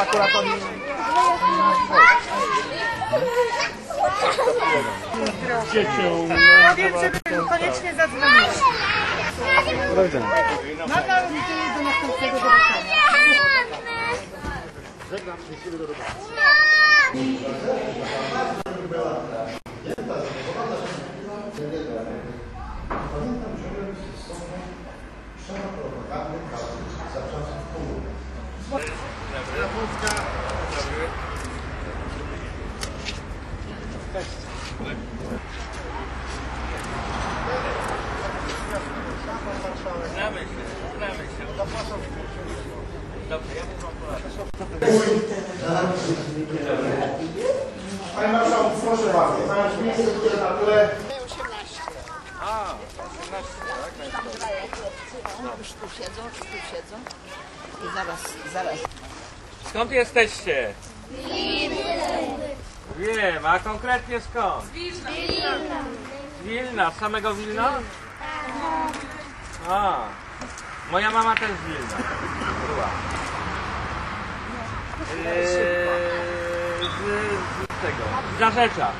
Akurat oni... żeby koniecznie zadzwonić. Mam na nadzieję do następnego. Panie Marszałku, proszę bardzo. Znaleźć miejsce, które na tyle... Już tu siedzą, czy tu siedzą? I zaraz, zaraz. Skąd jesteście? Wiem, a konkretnie skąd? Z Wilna. Z Wilna, z samego Wilna? A, moja mama też z Wilna. Była. Eee, z, z tego, z Zarzecza.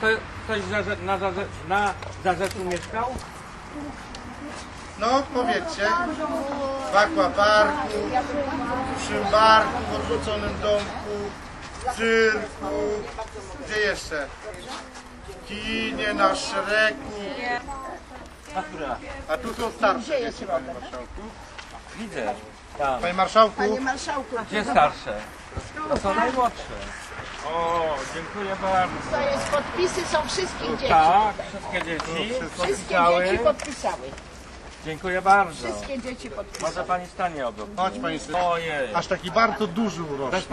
To, ktoś Zarze, na, Zarze, na Zarzeczu mieszkał? No, powiedzcie. W akwaparku, przy barku, w odwróconym domku, cyrku. Gdzie jeszcze? W kinie, na szreku. A tu są starsze dzieci, panie marszałku. Widzę. Tam. Panie marszałku, Panie marszałku, Gdzie starsze? To są najmłodsze. O, dziękuję bardzo. to jest podpisy, są wszystkich dzieci. Tak, wszystkie dzieci Wszystkie podpisały. dzieci podpisały. Dziękuję bardzo. Wszystkie dzieci podpisały. Może pani stanie obok. chodź pani syn. Ojej. Aż taki bardzo duży Bez urośnie.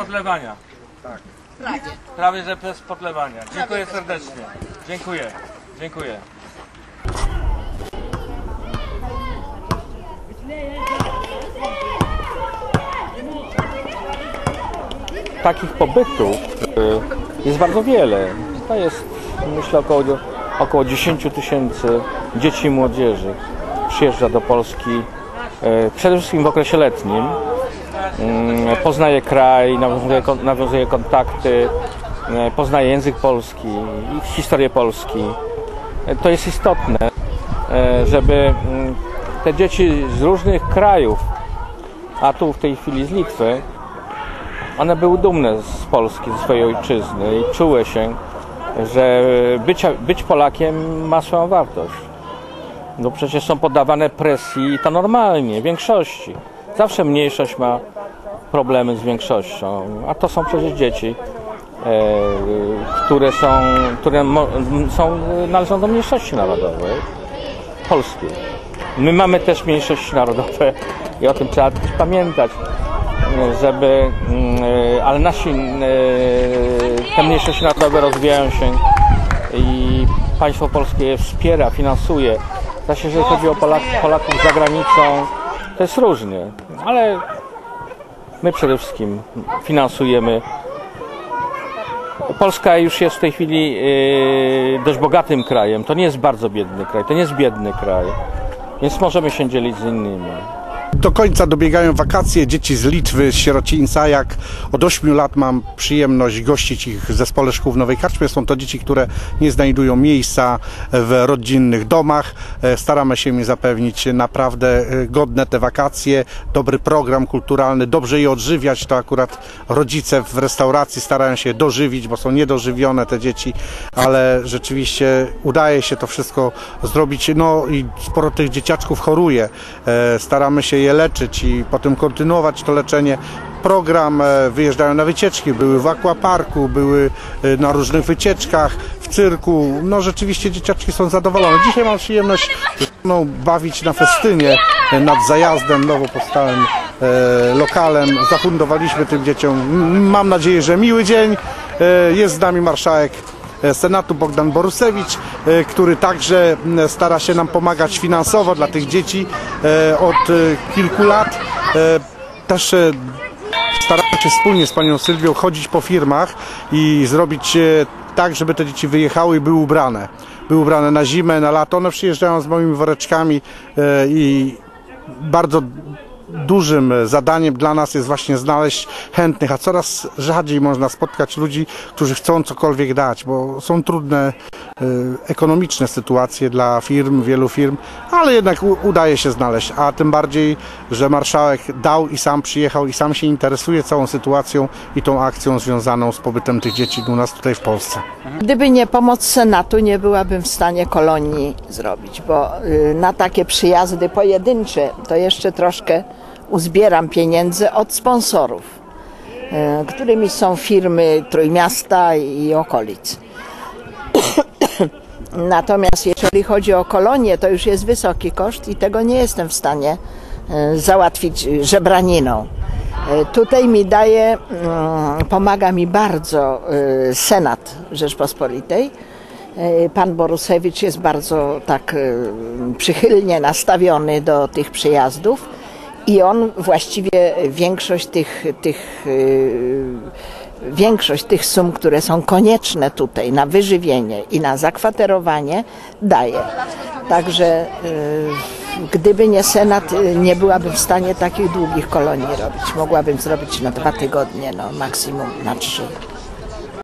Podlewania. Prawie. Prawie, że bez podlewania. Dziękuję serdecznie. Dziękuję. Dziękuję. takich pobytów y, jest bardzo wiele. To jest myślę około, około 10 tysięcy dzieci i młodzieży przyjeżdża do Polski y, przede wszystkim w okresie letnim. Mm, Poznaje kraj, nawiązuje, nawiązuje kontakty, y, poznaje język polski historię Polski. Y, To jest istotne, y, żeby mm, te dzieci z różnych krajów, a tu w tej chwili z Litwy, one były dumne z Polski, ze swojej ojczyzny i czuły się, że bycia, być Polakiem ma swoją wartość. No przecież są poddawane presji i to normalnie, w większości. Zawsze mniejszość ma problemy z większością, a to są przecież dzieci, e, które są, które są, należą do mniejszości narodowej, polskiej. My mamy też mniejszości narodowe i o tym trzeba też pamiętać żeby, mm, e, ale nasi, e, te mniejszości narodowe rozwijają się i państwo polskie je wspiera, finansuje. Zaś jeżeli chodzi o Polak, Polaków za granicą, to jest różnie, ale my przede wszystkim finansujemy. Polska już jest w tej chwili e, dość bogatym krajem. To nie jest bardzo biedny kraj, to nie jest biedny kraj, więc możemy się dzielić z innymi. Do końca dobiegają wakacje. Dzieci z Litwy, z Sierocińca. Jak od 8 lat mam przyjemność gościć ich w zespole szkół w Nowej Karczmie. Są to dzieci, które nie znajdują miejsca w rodzinnych domach. E, Staramy się im zapewnić naprawdę e, godne te wakacje, dobry program kulturalny, dobrze je odżywiać. To akurat rodzice w restauracji starają się dożywić, bo są niedożywione te dzieci, ale rzeczywiście udaje się to wszystko zrobić. No i sporo tych dzieciaczków choruje. E, Staramy się je leczyć i potem kontynuować to leczenie. Program, e, wyjeżdżają na wycieczki, były w aquaparku, były e, na różnych wycieczkach, w cyrku. No rzeczywiście dzieciaczki są zadowolone. Dzisiaj mam przyjemność no, bawić na festynie e, nad zajazdem nowo powstałym lokalem. Zafundowaliśmy tym dzieciom, mam nadzieję, że miły dzień. Jest z nami marszałek Senatu Bogdan Borusewicz, e, który także stara się nam pomagać finansowo dla tych dzieci e, od e, kilku lat. E, Też e, staramy się wspólnie z panią Sylwią chodzić po firmach i zrobić e, tak, żeby te dzieci wyjechały i były ubrane. Były ubrane na zimę, na lato. One przyjeżdżają z moimi woreczkami e, i bardzo dużym zadaniem dla nas jest właśnie znaleźć chętnych, a coraz rzadziej można spotkać ludzi, którzy chcą cokolwiek dać, bo są trudne e, ekonomiczne sytuacje dla firm, wielu firm, ale jednak udaje się znaleźć, a tym bardziej, że marszałek dał i sam przyjechał i sam się interesuje całą sytuacją i tą akcją związaną z pobytem tych dzieci u nas tutaj w Polsce. Gdyby nie pomoc Senatu, nie byłabym w stanie kolonii zrobić, bo y, na takie przyjazdy pojedyncze to jeszcze troszkę uzbieram pieniędzy od sponsorów, y, którymi są firmy Trójmiasta i okolic. Natomiast jeżeli chodzi o kolonię, to już jest wysoki koszt i tego nie jestem w stanie y, załatwić żebraniną. Y, Tutaj mi daje, mm, pomaga mi bardzo Senat Rzeczpospolitej. Pan Borusewicz jest bardzo tak przychylnie nastawiony do tych przyjazdów i on właściwie większość tych, tych y, większość tych sum, które są konieczne tutaj na wyżywienie i na zakwaterowanie, daje. Także y, gdyby nie Senat, y, nie byłabym w stanie takich długich kolonii robić. Mogłabym zrobić na dwa tygodnie, no maksimum na trzy.